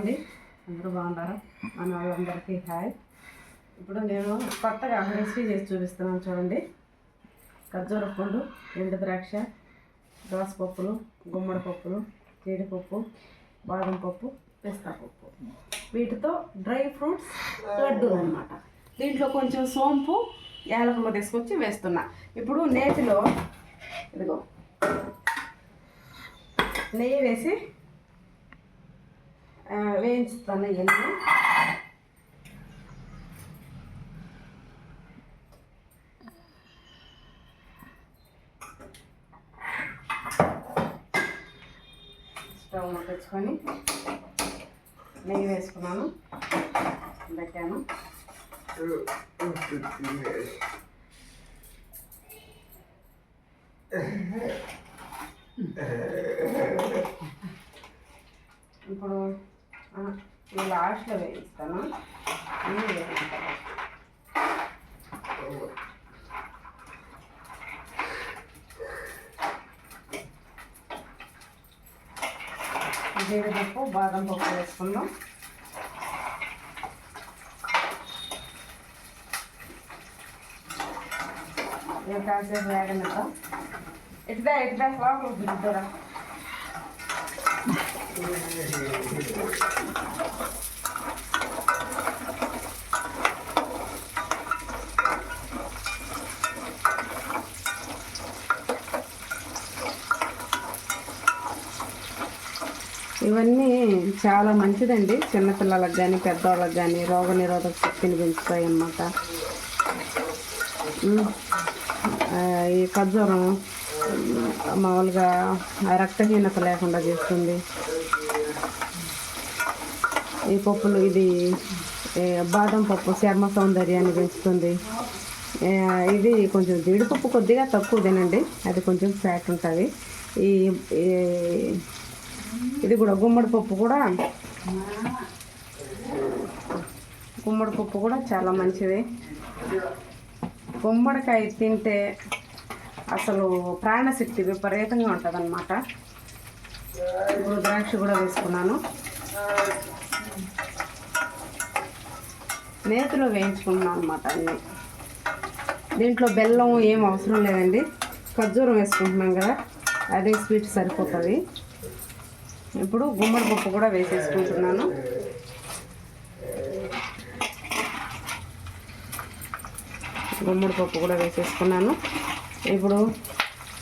అండి అందరూ బాగున్నారా? మన వాళ్ళందరికీ హాయ్. ఇప్పుడు నేను కొత్తగా రెసిపీ చేసి చూపిస్తున్నాను చూడండి. ఖర్జూర పండు ఎండు ద్రాక్ష దోసపప్పులు గుమ్మడి పప్పులు జీడిపప్పు బాదం పప్పు పిస్తా పప్పు. వీటితో డ్రై ఫ్రూట్స్ లడ్డూలు అనమాట దీంట్లో కొంచెం సోంపు యాలకులు తీసుకొచ్చి వేస్తున్నా. ఇప్పుడు నేతిలో ఇదిగో నెయ్యి వేసి వేయించుతాను ఇవన్నీ. స్టవ్ ముట్టించుకొని నెయ్యి వేసుకున్నాను. పెట్టాను. ఇప్పుడు ఆ, ఈ లాస్ట్లో వేయిస్తాను నెయ్యి వేయించాను జీడిపప్పు బాదం పప్పు వేసుకుందాం ఇక కాసేపు వేగనిద్దాం ఇటుదా ఇటుదా లోపల దిద్దురా ఇవన్నీ చాలా మంచిదండి. చిన్నపిల్లలకు కానీ పెద్దవాళ్ళకి కానీ రోగ నిరోధక శక్తిని పెంచుతాయి అన్నమాట ఈ ఖర్జూరం మామూలుగా రక్తహీనత లేకుండా చేస్తుంది. ఈ పప్పులు ఇది బాదం పప్పు చర్మ సౌందర్యాన్ని పెంచుతుంది. ఇది కొంచెం జీడిపప్పు కొద్దిగా తక్కువ తినండి అది కొంచెం ఫ్యాట్ ఉంటుంది. ఈ ఇది కూడా గుమ్మడి పప్పు కూడా గుమ్మడి పప్పు కూడా చాలా మంచిది. గుమ్మడికాయ తింటే అసలు ప్రాణశక్తి విపరీతంగా ఉంటుంది అన్నమాట ఇప్పుడు ద్రాక్ష కూడా వేసుకున్నాను. మేతలో వేయించుకున్నాను అనమాట అన్నీ. దీంట్లో బెల్లం ఏం అవసరం లేదండి. ఖర్జూరం వేసుకుంటున్నాం కదా అదే స్వీట్ సరిపోతుంది. ఇప్పుడు గుమ్మడి పప్పు కూడా వేసేసుకుంటున్నాను. గుమ్మడి పప్పు కూడా వేసేసుకున్నాను. ఇప్పుడు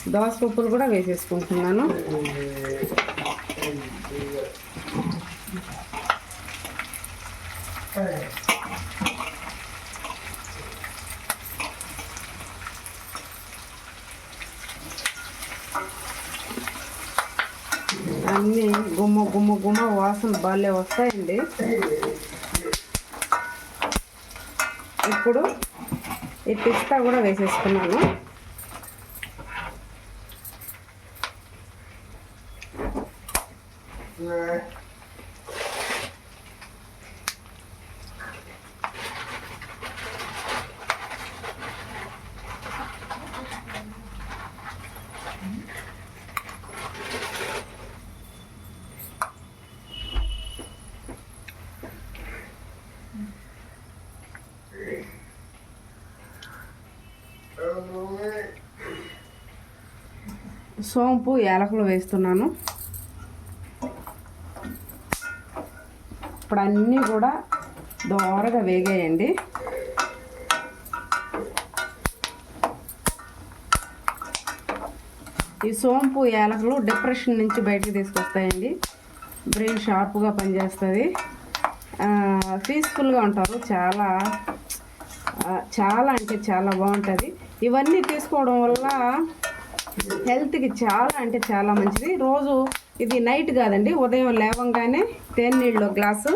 దోస పప్పులు కూడా వేసేసుకుంటున్నాను. వాసన బాగాలే వస్తాయండి. ఇప్పుడు ఈ పిస్తా కూడా వేసేసుకున్నాను. సోంపు యాలకులు వేస్తున్నాను. ఇప్పుడు అన్నీ కూడా దోరగా వేగేయండి. ఈ సోంపు యాలకులు డిప్రెషన్ నుంచి బయటకు తీసుకొస్తాయండి. బ్రెయిన్ షార్ప్గా పనిచేస్తుంది. పీస్ఫుల్గా ఉంటారు. చాలా చాలా అంటే చాలా బాగుంటుంది. ఇవన్నీ తీసుకోవడం వల్ల హెల్త్కి చాలా అంటే చాలా మంచిది. రోజు ఇది నైట్ కాదండి ఉదయం లేవంగానే తేనీళ్ళు గ్లాసు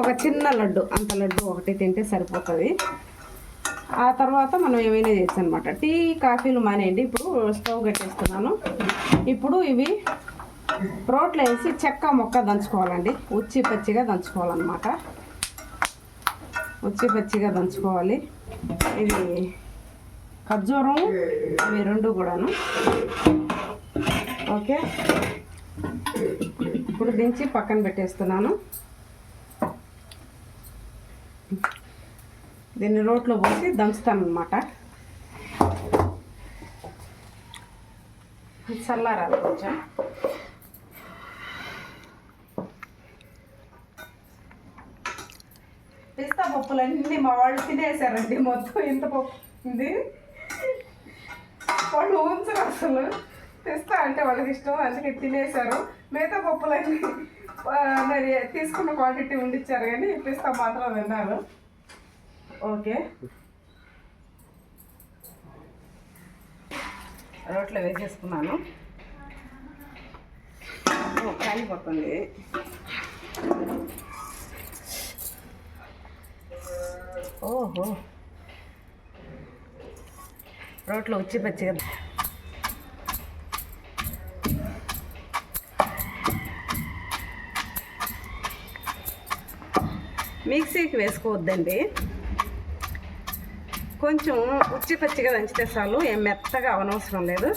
ఒక చిన్న లడ్డు అంత లడ్డు ఒకటి తింటే సరిపోతుంది. ఆ తర్వాత మనం ఏమైనా చేయొచ్చు అనమాట టీ కాఫీలు మానేయండి. ఇప్పుడు స్టవ్ కట్టేస్తున్నాను. ఇప్పుడు ఇవి రోట్లో వేసి చెక్క మొక్క దంచుకోవాలండి. ఉచ్చి పచ్చిగా దంచుకోవాలన్నమాట. ఉచ్చి పచ్చిగా దంచుకోవాలి. ఇది ఖర్జూరం అవి రెండు కూడాను. ఓకే. ఇప్పుడు దించి పక్కన పెట్టేస్తున్నాను. దీన్ని రోట్లో పోసి దంచుతాను అనమాట చల్లారాలి కొంచెం. పిస్తా పప్పులన్నీ మా వాళ్ళు తినేసారండి మొత్తం ఇంత పప్పు ఉంది. వాళ్ళు ఊంచరు అసలు. తెస్తా అంటే వాళ్ళకి ఇష్టం అందుకే తినేశారు. మిగతా పప్పులన్నీ మరి తీసుకున్న క్వాంటిటీ ఉండిచ్చారు కానీ పిస్తా మాత్రం విన్నారు ఓకే. రోట్లో వేసేసుకున్నాను. కాలిపోతుంది. ఓహో. రోట్లో వచ్చి పచ్చిగా. మిక్సీకి వేసుకోవద్దండి. కొంచెం ఉచ్చి పచ్చిగా దంచితే చాలు ఏం మెత్తగా అవనవసరం లేదు.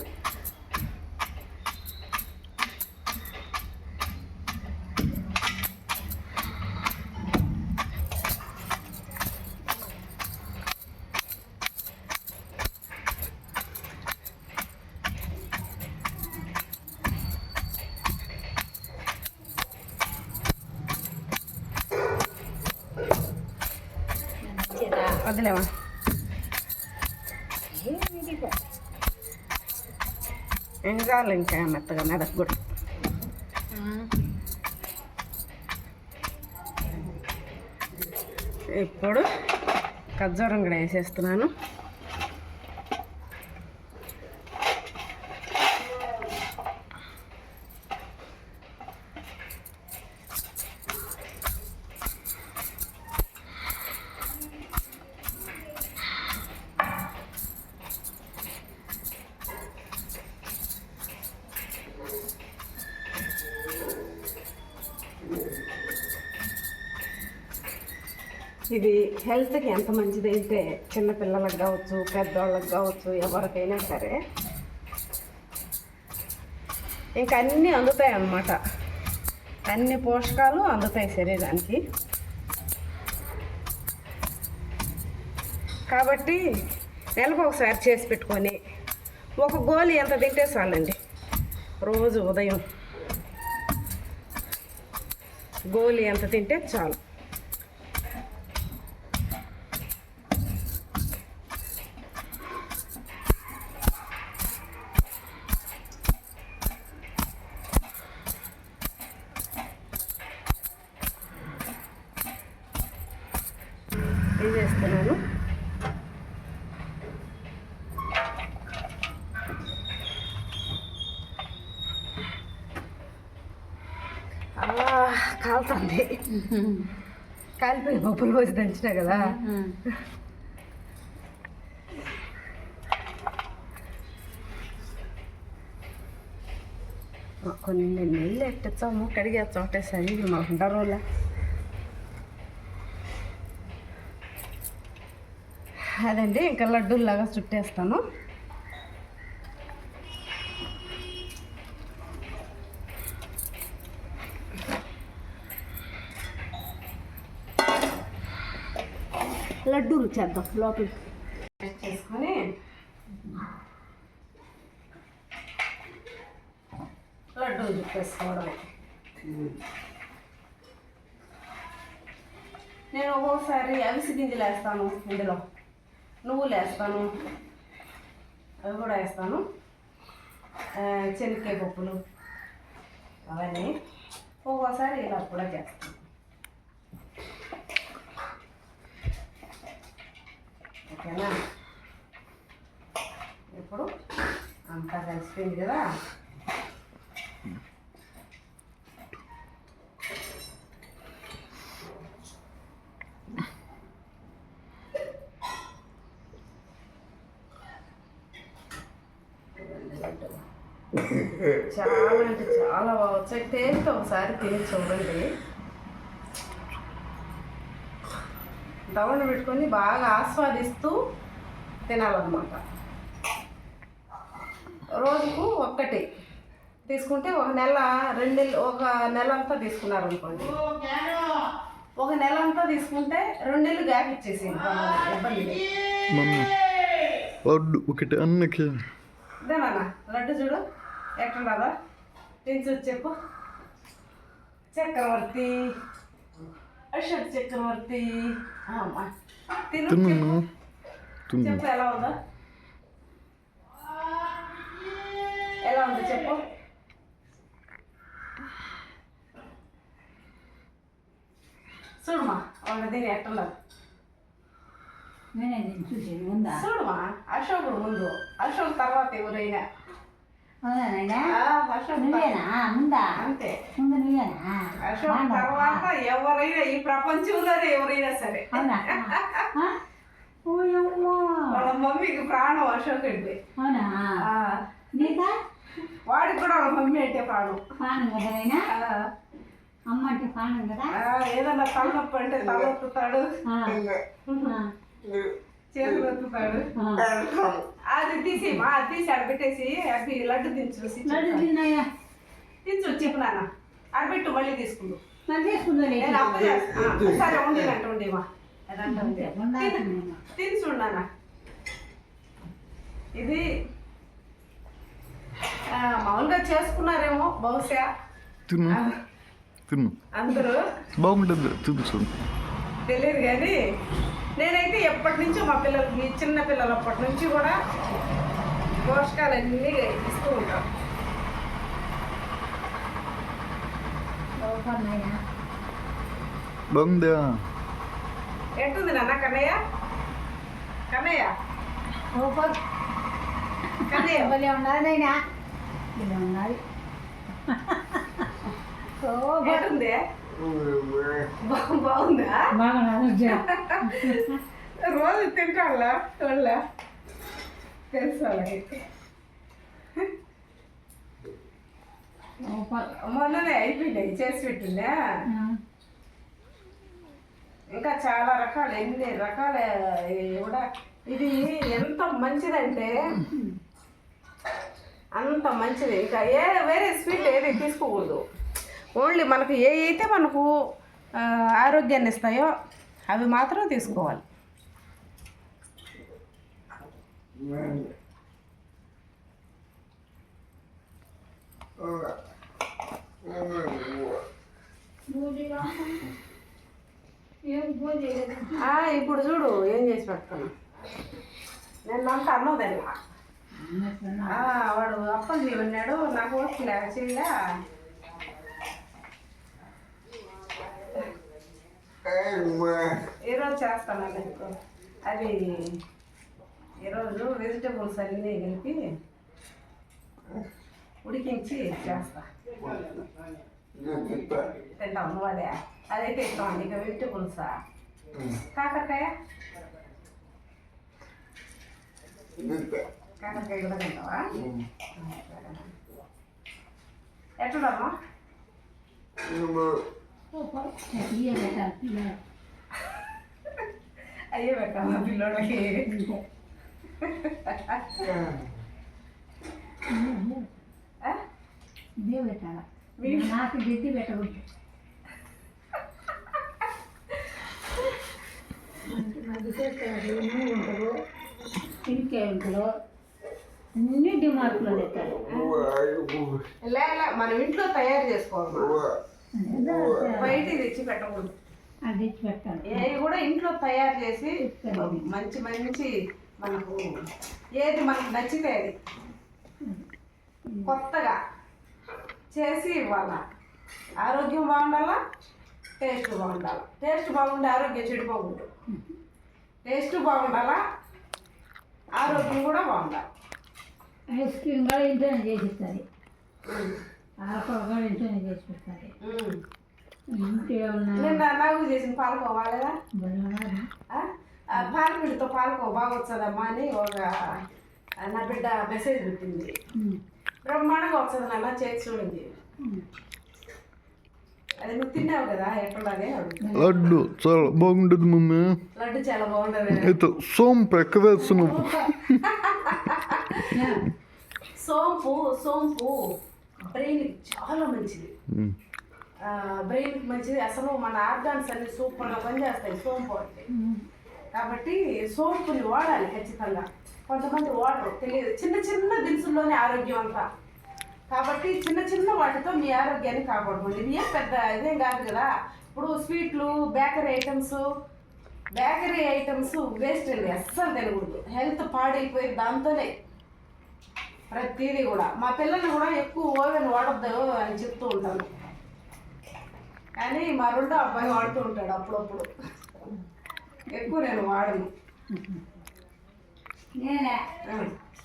వదిలేమా ఇంకా ఇంకా మెత్తగా మెదక్ కూడా? ఇప్పుడు ఖర్జూరం కూడా వేసేస్తున్నాను. ఇది హెల్త్కి ఎంత మంచిది అంటే చిన్నపిల్లలకు కావచ్చు పెద్దవాళ్ళకి కావచ్చు ఎవరికైనా సరే. ఇంకా అన్నీ అందుతాయి అన్నమాట. అన్ని పోషకాలు అందుతాయి శరీరానికి. కాబట్టి నెలకు ఒకసారి చేసి పెట్టుకొని ఒక గోలి ఎంత తింటే చాలండి. రోజు ఉదయం గోలి ఎంత తింటే చాలు. పప్పులు పోసి దంచినా కదా. కొన్ని నీళ్ళు ఎట్టచ్చాము కడిగేస్తాం ఒకటేసారి మాకు ఉండరోలా అదండి ఇంకా లడ్డూలాగా చుట్టేస్తాను లడ్డూలు చేద్దాం. లోపల. చేసుకొని లడ్డూలు చుట్టేసుకోవడమే నేను ఒక్కోసారి అవిసి గింజలు వేస్తాను ఇందులో. నువ్వులు వేస్తాను. అవి కూడా వేస్తాను. ఆ, పప్పులు. అవన్నీ ఒక్కోసారి ఇలా కూడా చేస్తాను. ఓకేనా? ఇప్పుడు అంతా కలిసిపోయింది కదా? చాలా అంటే చాలా బాగా వచ్చాయి. టేస్ట్ ఒకసారి తిని చూడండి. దవణ పెట్టుకొని బాగా ఆస్వాదిస్తూ తినాలన్నమాట. రోజుకు ఒక్కటి. తీసుకుంటే ఒక నెల రెండు నెలలు ఒక నెల అంతా తీసుకున్నారనుకోండి ఒక నెల అంతా తీసుకుంటే రెండు నెలలు గ్యాప్ ఇచ్చేసి లడ్డు ఒకటి అన్నకి. ఇదేనా లడ్డు చూడు. ఎట్లున్నదా తిని చెప్పు. చక్రవర్తి. అశోక్ చక్రవర్తి. తిన్నా చెప్పు. తిన్నా చెప్పు ఎలా ఉందో ఎలా ఉందో చెప్పు చూడమా వాళ్ళ దీని ఎట్టున్నారు నేనే చూసి ఉందా చూడమా అశోకుడు ముందు అశోక్ తర్వాత ఎవరైనా అవునా నాయనా ఆ, అశోక్ నువ్వేనా ముందా అంతే ముందు నువ్వేనా అశోక్ తర్వాత ఎవరైనా ఈ ప్రపంచంలోనే ఎవరైనా సరే అవునా వాళ్ళ మమ్మీకి ప్రాణం అశోక్ అంటే అవునా ఆ, నీకా వాడికి కూడా వాళ్ళ మమ్మీ అంటే ప్రాణం పానం కదా నాయనా ఆ, అమ్మ అంటే పానం కదా ఏదన్నా తలనొప్పి అంటే ఆ, చేతులు ఒత్తుతాడు ఆ. అది తీసి మా అది తీసి ఆడ పెట్టేసి అది లడ్డు దించు దించు చెప్పు. నాన్న. ఆడబెట్టు మళ్ళీ తీసుకుందు సరే ఉండేనంట ఉండేమా. తిని. చూడు నాన్న. ఇది ఆ, మామూలుగా చేసుకున్నారేమో బహుశా. అందరూ. బాగుంటుంది. తిను చూడు. తెలియదు కానీ నేనైతే ఎప్పటి నుంచో మా పిల్లలకి చిన్న పిల్లలు అప్పటి నుంచి కూడా పోషకాలన్నీ ఇస్తూ ఉంటాం బాగుందా ఎట్టుంది నాన్న కన్నయ్య? కన్నయ్య? సూపర్ కన్నయ్య? భలే ఉన్నది నైనా భలే ఉన్నది సూపర్ ఎట్టుంది? బా- బాగుందా? బాగున్నది రోజు తింటాళ్ళ వాళ్ళ తెలుసు వాళ్ళకి మొన్ననే అయిపోయినాయి చేసి పెట్టిందా ఇంకా చాలా రకాలు ఎన్ని రకాల కూడా ఇది ఎంత మంచిదంటే అంత మంచిది ఇంకా ఏ వేరే స్వీట్ ఏది తీసుకోకూడదు ఓన్లీ మనకు ఏ అయితే మనకు ఆరోగ్యాన్ని ఇస్తాయో అవి మాత్రం తీసుకోవాలి. ఇప్పుడు చూడు ఏం చేసి పెట్టుకున్నా నేను అంత అన్నోదని వాడు అప్పలు చేయమన్నాడు నాకు ఓట్లే చేయలే. ఈరోజు చేస్తాను నీకు అది ఈరోజు వెజిటేబుల్స్ అన్నీ కలిపి ఉడికించి చేస్తా. తింటాం. అదే. అదైతే ఇష్టం నీకు వెజిటేబుల్సా? కాకరకాయ? కాకరకాయ కూడా తింటావా? ఎట్లున్నామా పెట్టాలి అయ్యే పెట్టామా పిల్లోడికి. ఆ? ఇదే పెట్టాలి నాకు గడ్డి పెట్టకూడదు ఇంకే ఉంటారు అన్ని డిమార్కులో తెస్తారు లే లే, మనం ఇంట్లో తయారు చేసుకోవాలి బయట తెచ్చి పెట్టకూడదు. అది తెచ్చి పెట్టాలి. ఏవి కూడా ఇంట్లో తయారు చేసి మంచి మంచి మనకు ఏది మనకు నచ్చితే అది. కొత్తగా చేసి ఇవ్వాల. ఆరోగ్యం బాగుండాలా? టేస్ట్ బాగుండాలి? టేస్ట్ బాగుండే ఆరోగ్యం చెడిపోకూడదు. టేస్ట్ బాగుండాలా? ఆరోగ్యం కూడా బాగుండాలి. ఐస్ క్రీమ్ కూడా ఇంట్లోనే చేసి ఇంట్లోనే చేసి పెడతారు నిన్న నాకు చేసిన పాలకోవా లేదా బలవారు ఆ? ఆ పాలపిడితో పాలకో బాగా వచ్చదమ్మా అని ఒక నా బిడ్డ మెసేజ్ పెట్టింది. బ్రహ్మాండంగా వస్తుంది నాన్న చేసి చూడండి. అది నువ్వు తిన్నావు కదా అడుగు లడ్డు చాలా బాగుంటుంది మమ్మీ. లడ్డు చాలా బాగుంటుంది. అయితే సోంపు వేస్తున్నావు? సోంపు సోంపు. బ్రెయిన్ చాలా మంచిది. ఉమ్. బ్రెయిన్కి మంచిది. అసలు మన ఆర్గాన్స్ అన్ని సూపర్గా పనిచేస్తాయి సోంపు అంటే. కాబట్టి సోంపుని వాడాలి ఖచ్చితంగా. కొంతమంది వాడరు తెలియదు. చిన్న చిన్న దినుసుల్లోనే ఆరోగ్యం అంతా. కాబట్టి చిన్న చిన్న వాటితో మీ ఆరోగ్యాన్ని కాపాడుకోండి. ఇది ఏం పెద్ద ఇదేం కాదు కదా. ఇప్పుడు స్వీట్లు bakery items bakery items waste అండి. అస్సలు తినకూడదు. హెల్త్ పాడైపోయి దాంతోనే ప్రతిదీ కూడా. మా పిల్లల్ని కూడా ఎక్కువ ఓవెన్ వాడద్దు అని చెప్తూ ఉంటాను కానీ మా రెండో అబ్బాయి వాడుతూ ఉంటాడు అప్పుడప్పుడు. ఎక్కువ నేను వాడను. నేనే.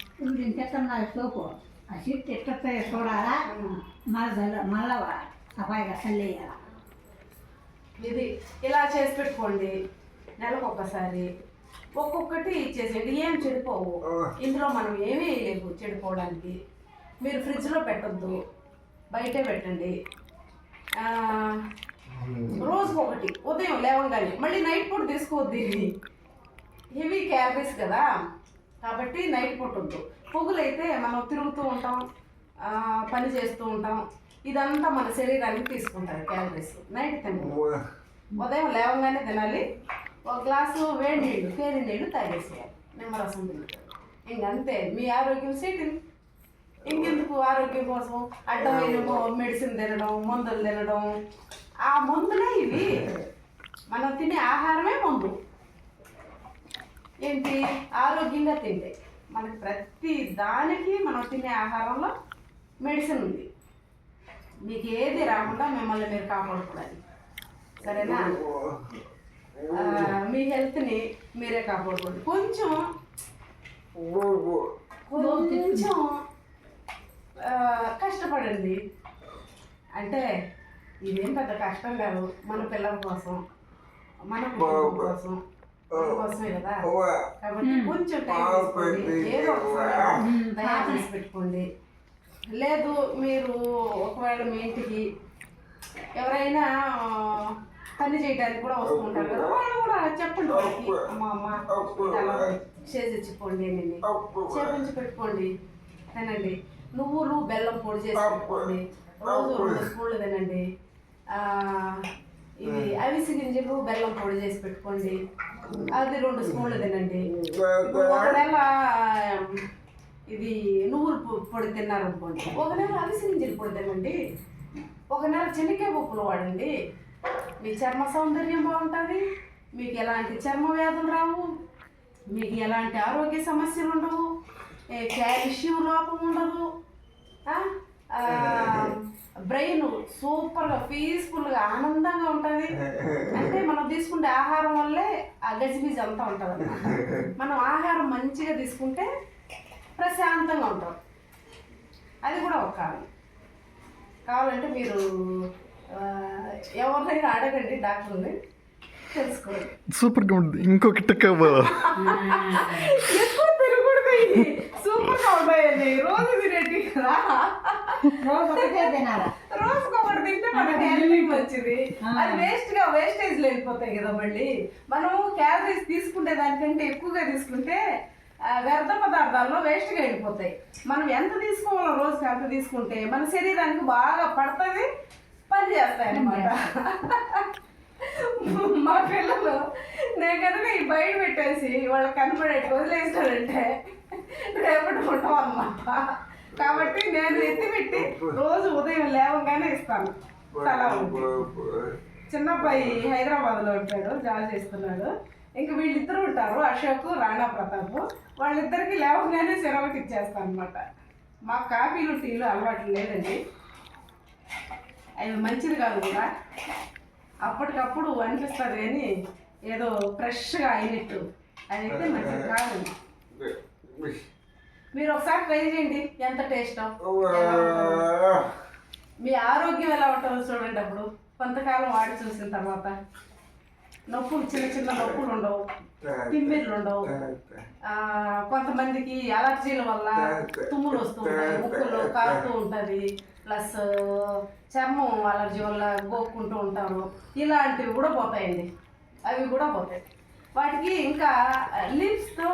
ఇప్పుడు సోపు ఆ షిఫ్ట్ ఎట్లా చూడాలా? మళ్ళీ మళ్ళా సఫాయిగా చల్లేయాల? ఇది ఇలా చేసి పెట్టుకోండి. నెలకు ఒక్కసారి ఒక్కొక్కటి ఇచ్చేసేయండి. ఏం చెడిపోవు. ఇందులో మనం ఏమీ వేయలేము చెడిపోవడానికి. మీరు ఫ్రిడ్జ్లో పెట్టొద్దు. బయటే పెట్టండి. ఆ, రోజుకు ఒకటి ఉదయం లేవగానే. మళ్ళీ నైట్ పూట తీసుకోవద్దు ఇది హెవీ క్యాలరీస్ కదా. కాబట్టి నైట్ పూట వద్దు పొగులైతే మనం తిరుగుతూ ఉంటాం. పని చేస్తూ ఉంటాం. ఇదంతా మన శరీరానికి తీసుకుంటారు క్యాలరీస్ నైట్ తినము ఉదయం లేవగానే తినాలి. ఒక గ్లాసు వేడి నీళ్ళు పేరు నీళ్ళు తాగేసేయాలి. నిమ్మరసం తింటారు ఇంకంతే మీ ఆరోగ్యం సెటిల్ ఇంకెందుకు ఆరోగ్యం కోసం? అడ్డమైన మెడిసిన్ తినడం మందులు తినడం. ఆ మందులే ఇవి. మనం తినే ఆహారమే మందు. ఏంటి? ఆరోగ్యంగా తింటే. మనకి ప్రతి దానికి మనం తినే ఆహారంలో మెడిసిన్ ఉంది. మీకు ఏది రాకుండా మిమ్మల్ని మీరు కాపాడుకోవాలి. సరేనా? మీ హెల్త్ని మీరే కాపాడుకోండి. కొంచెం కొంచెం కష్టపడండి. అంటే ఇదేం పెద్ద కష్టం కాదు. మన పిల్లల కోసం మన కుటుంబం కోసం కోసమే కదా. కాబట్టి కొంచెం టైం తీసుకోండి. ఏదో ఒకసారి పెట్టుకోండి. లేదు మీరు ఒకవేళ మీ ఇంటికి ఎవరైనా పని చేయడానికి కూడా వస్తూ ఉంటారు కదా. వాళ్ళు కూడా చెప్పండి వాళ్ళకి. అమ్మ అమ్మ ఇది అలా చేసి ఇచ్చిపోండి అని చేపించి పెట్టుకోండి. తినండి నువ్వులు బెల్లం పొడి చేసి పెట్టుకోండి. రోజు రెండు స్పూన్లు తినండి. ఆ, ఇవి అవిసి గింజలు బెల్లం పొడి చేసి పెట్టుకోండి. అది రెండు స్పూన్లు తినండి. ఇప్పుడు ఒక నెల ఇది నువ్వుల పొడి తిన్నారనుకోండి. ఒక నెల అవిసి గింజల పొడి తినండి. ఒక నెల చెనిక్కాయ పప్పులు వాడండి. మీ చర్మ సౌందర్యం బాగుంటుంది? మీకు ఎలాంటి చర్మ వ్యాధులు రావు? మీకు ఎలాంటి ఆరోగ్య సమస్యలు ఉండవు? క్యాల్షియం లోపం ఉండదు? బ్రెయిన్ సూపర్గా పీస్ఫుల్గా ఆనందంగా ఉంటుంది. అంటే మనం తీసుకునే ఆహారం వల్లే ఆ గజిబిజి అంతా ఉంటుంది మనం ఆహారం మంచిగా తీసుకుంటే ప్రశాంతంగా ఉంటాం. అది కూడా ఒక కారణం. కావాలంటే మీరు ఎవరినైనా అడగండి డాక్టర్ని తెలుసుకోండి. సూపర్గా ఉంటుంది. ఎక్కువ ఇవి. సూపర్గా ఉంటాయండి రోజు తినేటి కదా. రోజు ఒకటే తినాలా? రోజుకి ఒకటి తింటే మనకి మంచిది అది వేస్ట్గా వేస్టేజ్ వెళ్ళిపోతాయి కదా మళ్ళీ. మనము క్యాలరీస్ తీసుకునే దానికంటే ఎక్కువగా తీసుకుంటే వ్యర్థ పదార్థాల్లో వేస్ట్గా వెళ్ళిపోతాయి. మనం ఎంత తీసుకోవాలో రోజుకి అంత తీసుకుంటే మన శరీరానికి బాగా పడుతుంది పని చేస్తాయి మా పిల్లలు నేను కనుక ఈ బయట పెట్టేసి వాళ్ళకి కనపడేట్టు వదిలేసానంటే రేపటి ఉంటాం అన్నమాట. కాబట్టి నేను ఎత్తి పెట్టి రోజు ఉదయం లేవగానే ఇస్తాను. తలా చిన్నబ్బాయి హైదరాబాద్లో ఉంటాడు జాబ్ చేస్తున్నాడు. ఇంక వీళ్ళిద్దరు ఉంటారు అశోక్ రాణా ప్రతాప్. వాళ్ళిద్దరికి లేవగానే సిరవకి ఇచ్చేస్తాను అనమాట మాకు కాఫీలు టీలు అలవాటు లేదండి. అవి మంచిది కాదు కూడా. అప్పటికప్పుడు అనిపిస్తుంది కానీ ఏదో ఫ్రెష్గా అయినట్టు. అదైతే మంచిది కాదు. మీరు ఒకసారి ట్రై చేయండి ఎంత టేస్ట్. మీ ఆరోగ్యం ఎలా ఉంటుందో చూడండి అప్పుడు. కొంతకాలం వాడి చూసిన తర్వాత. నొప్పులు చిన్న చిన్న నొప్పులు ఉండవు. తిమ్మిర్లు ఉండవు. కొంతమందికి అలర్జీల వల్ల తుమ్ములు వస్తూ ఉంటాయి ముక్కులు కారుతూ ఉంటుంది. ప్లస్ చర్మం అలర్జీ వల్ల గోక్కుంటూ ఉంటారు. ఇలాంటివి కూడా పోతాయండి. అవి కూడా పోతాయి. వాటికి ఇంకా లీవ్స్తో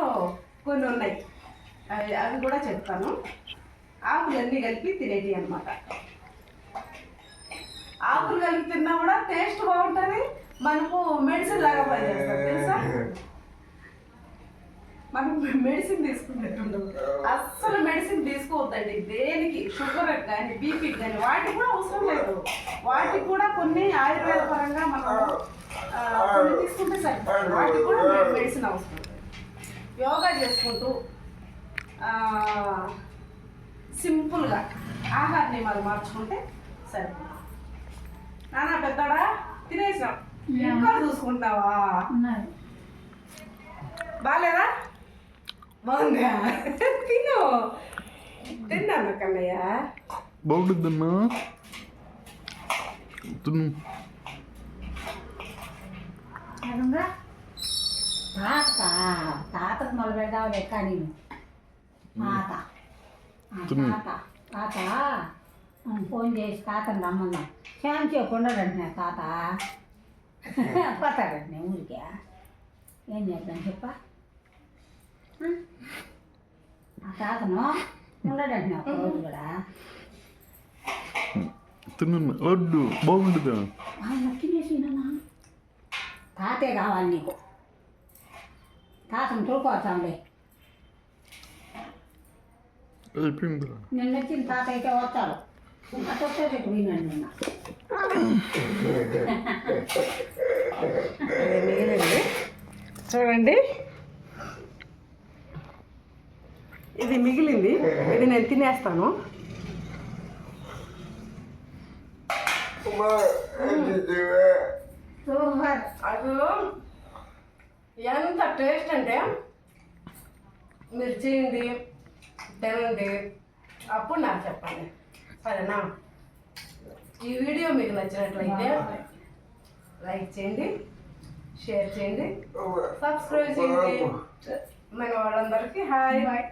కొన్ని ఉన్నాయి. అవి అవి కూడా చెప్తాను. ఆకులన్నీ కలిపి తినేటి అనమాట ఆకులు కలిపి తిన్నా కూడా టేస్ట్ బాగుంటుంది. మనకు మెడిసిన్ లాగా పనిచేస్తుంది తెలుసా? మనం మెడిసిన్ తీసుకున్నట్టు అస్సలు మెడిసిన్ తీసుకోవద్దండి. దేనికి? షుగర్ కానీ బీపీ కానీ వాటికి కూడా అవసరం లేదు. వాటికి కూడా కొన్ని ఆయుర్వేద పరంగా మనం కొన్ని తీసుకుంటే సరిపోతుంది. వాటికి కూడా మెడిసిన్ అవసరం యోగా చేసుకుంటూ సింపుల్గా ఆహార నియమాలు మార్చుకుంటే సరిపోతుంది. నాన్న పెద్దడా? తినేసాం ఇంకా చూసుకుంటావా? బాగాలేదా బాగుందా తిను తిన్నాను కన్నయ్య బాగుంటుందన్నా తిను అదంగా తాత తాతకు మొదలు పెడదావు లెక్క నేను తాత ఆ, తిను. తాత తాత ఆ, ఫోన్ చేసి తాతను రమ్మందాం శాంతి ఉండడంటే తాత పోతాడంటే ఊరికే ఏం చేద్దాం చెప్ప ఆ? ఆ తాతను ఉండడంటే ఒక రోజు కూడా. తినన్నా లడ్డు బాగుంటుందా? తాతే కావాలి నీకు. తాతను అయిపోయిందిరా నిన్న వచ్చిన తాత అయితే వస్తాడు నిన్న. చూడండి. ఇది మిగిలింది. ఇది నేను తినేస్తాను. ఎంత టేస్ట్ అంటే మీరు చేయండి తినండి అప్పుడు నాకు చెప్పండి. సరేనా? ఈ వీడియో మీకు నచ్చినట్లయితే లైక్ చేయండి షేర్ చేయండి సబ్స్క్రైబ్ చేయండి. మన వాళ్ళందరికీ హాయ్. బాయ్.